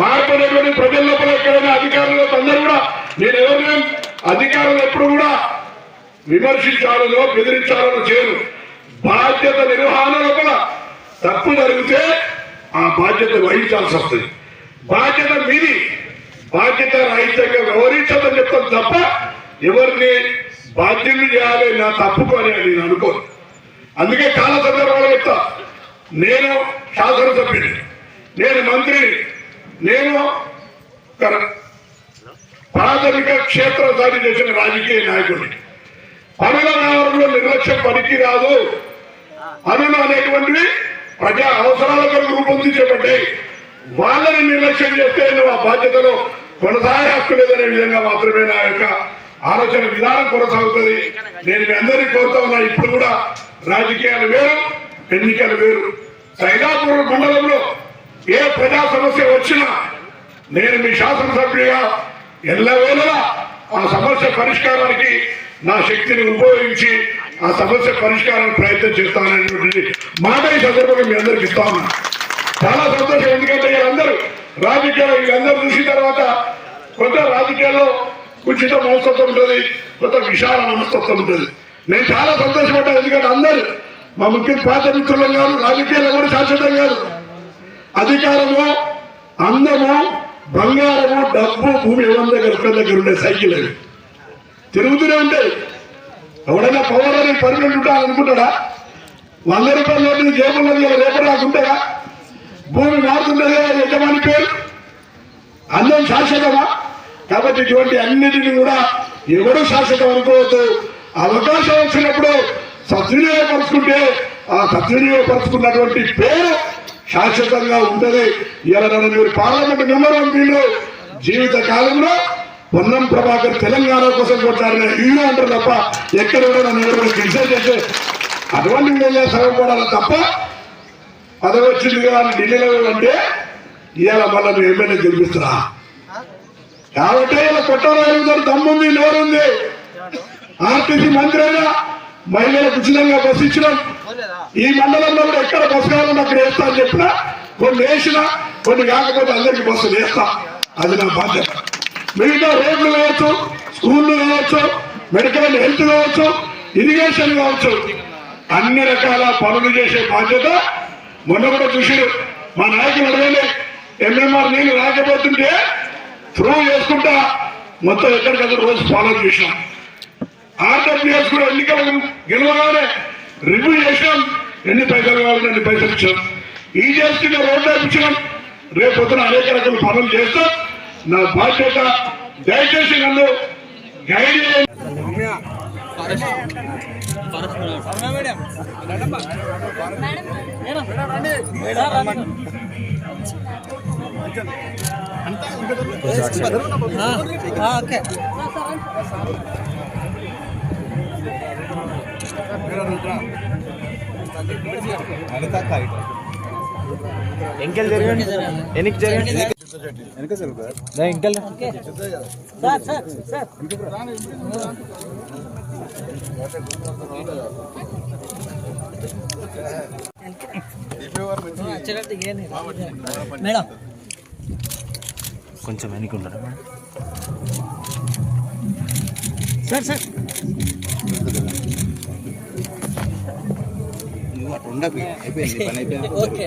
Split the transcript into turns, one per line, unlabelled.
మార్పు అనేటువంటి ప్రజల లోపల ఎక్కడైనా అధికారులు అందరూ కూడా నేను ఎవరిని అధికారులు ఎప్పుడు కూడా విమర్శించాలనో బెదిరించాలనో చేయను. బాధ్యత నిర్వహణ లోపల తప్పు జరిగితే ఆ బాధ్యత వహించాల్సి వస్తుంది. బాధ్యత మీది. బాధ్యత రహితంగా వ్యవహరించమని చెప్తాను తప్ప ఎవరిని బాధ్యులు చేయాలి నా తప్పుకు అని నేను అనుకోను. అందుకే చాలా సందర్భాలు చెప్తా నేను శాసనసభ్యుని నేను మంత్రిని నేను ఒక ప్రాథమిక క్షేత్రస్థాయి చేసిన రాజకీయ నాయకుడిని. పనుల వ్యవహారంలో నిర్లక్ష్యం పనికి రాదు పనులు అనేటువంటివి ప్రజా అవసరాల కొరకు రూపొందించబడ్డాయి వాళ్ళని నిర్లక్ష్యం చేస్తే నువ్వు ఆ బాధ్యతలో కొనసాగే హక్కు లేదనే విధంగా మాత్రమే నా యొక్క ఆలోచన విధానం కొనసాగుతుంది. నేను మీ అందరినీ కోరుతా ఉన్నా ఇప్పుడు కూడా రాజకీయాలు వేరు ఎన్నికలు వేరు. సైదాపూర్ మండలంలో ఏ ప్రజా సమస్య వచ్చినా నేను మీ శాసనసభ్యుడిగా ఎల్లవేళలా ఆ సమస్య పరిష్కారానికి నా శక్తిని ఉపయోగించి ఆ సమస్య పరిష్కారానికి ప్రయత్నం చేస్తాననేటువంటి మాట ఈ సందర్భంగా మీ అందరికి ఇస్తా చాలా సంతోషం ఎందుకంటే వీళ్ళందరూ రాజకీయాలు వీళ్ళందరూ చూసిన తర్వాత కొంత రాజకీయాల్లో ఉచిత మనస్తత్వం ఉంటుంది కొంత విశాల మనస్తత్వం ఉంటుంది. నేను చాలా సంతోషపడ్డాను ఎందుకంటే అందరూ మా ముఖ్య పాత మిత్రులు కాదు రాజకీయాలు ఎవరు శాశ్వతం కాదు. అధికారము అందము బంగారము డబ్బు భూమి ఎవరి దగ్గర ఒక్కరి దగ్గర ఉండే సైకిల్ అవి తిరుగుతూనే ఉంటాయి ఎవడైనా పవర్ అని పర్మనెంట్ ఉంటాడనుకుంటాడా వంద రూపాయలు నోటు జేబుల్లో రేపు రాకుంటారా భూమి మారుతుందా యజమాని పేరు అందం శాశ్వతమా కాబట్టి ఇటువంటి అన్నిటిని కూడా ఎవరు శాశ్వతం అనుకోవద్దు. అవకాశం వచ్చినప్పుడు సద్వినియోగపరుచుకుంటే ఆ సద్వినియోగపరుచుకున్నటువంటి పేరు శాశ్వతంగా ఉంటుంది. ఇలా నన్ను మీరు పార్లమెంట్ మెంబర్ ఎంపీలు జీవిత కాలంలో పొన్నం ప్రభాకర్ తెలంగాణ కోసం కొట్టారని హీరో అంటారు తప్ప ఎక్కడ కూడా నన్ను ఎవరు క్రిటిసైజ్ చేస్తే అటువంటి విధంగా శ్రమపడాలి తప్ప పదవి వచ్చింది కదా అని ఢిల్లీలో అంటే ఇవాళ మళ్ళీ నువ్వు ఎమ్మెల్యే గెలిపిస్తున్నా కాబట్టి ఇలా గారు దమ్ముంది నోరుంది. ఆర్టీసీ మంత్రి అయినా మహిళలకు ఉచితంగా బస్సు ఇచ్చినాం. ఈ మండలంలో కూడా ఎక్కడ బస్సు కావాలన్నా అక్కడ వేస్తా అని చెప్పినా కొన్ని వేసినా కొన్ని కాకపోతే అందరికి బస్సు వేస్తా. అది నా బాధ్యత. మిగతా రోడ్లు కావచ్చు స్కూళ్ళు కావచ్చు మెడికల్ హెల్త్ కావచ్చు ఇరిగేషన్ కావచ్చు అన్ని రకాల పనులు చేసే బాధ్యత మొన్న కూడా చూసారు. మా నాయకులు అడగలే ఎంఎంఆర్ నేను రాకపోతుంటే త్రూ చేసుకుంటా మొత్తం ఎక్కడికక్కడ రోజు ఫాలో చేసాం ఆర్డబ్ల్యూఎస్ కూడా ఎన్నికలు గెలవగానే రివ్యూ చేసాం ఎన్ని పైసలు కావాలని అన్ని పైసలు ఇచ్చాం ఈ చేస్తున్న రోడ్డు ఇచ్చినాం రేపు పొద్దున అనేక రకాల పనులు చేస్తాం నా బాధ్యత దయచేసి నన్ను గైడ్ చేయండి
ఓకే.
ఎంకెల్ జరిగండి ఎనికి జరిగండి ఎంకెల్
సార్ సార్ సార్ మేడం.
కొంచెం వెనక్కి ఉండరా? Madam
sir. సార్
ఉండకు అయిపోయింది పని అయిపోయింది.
ఓకే.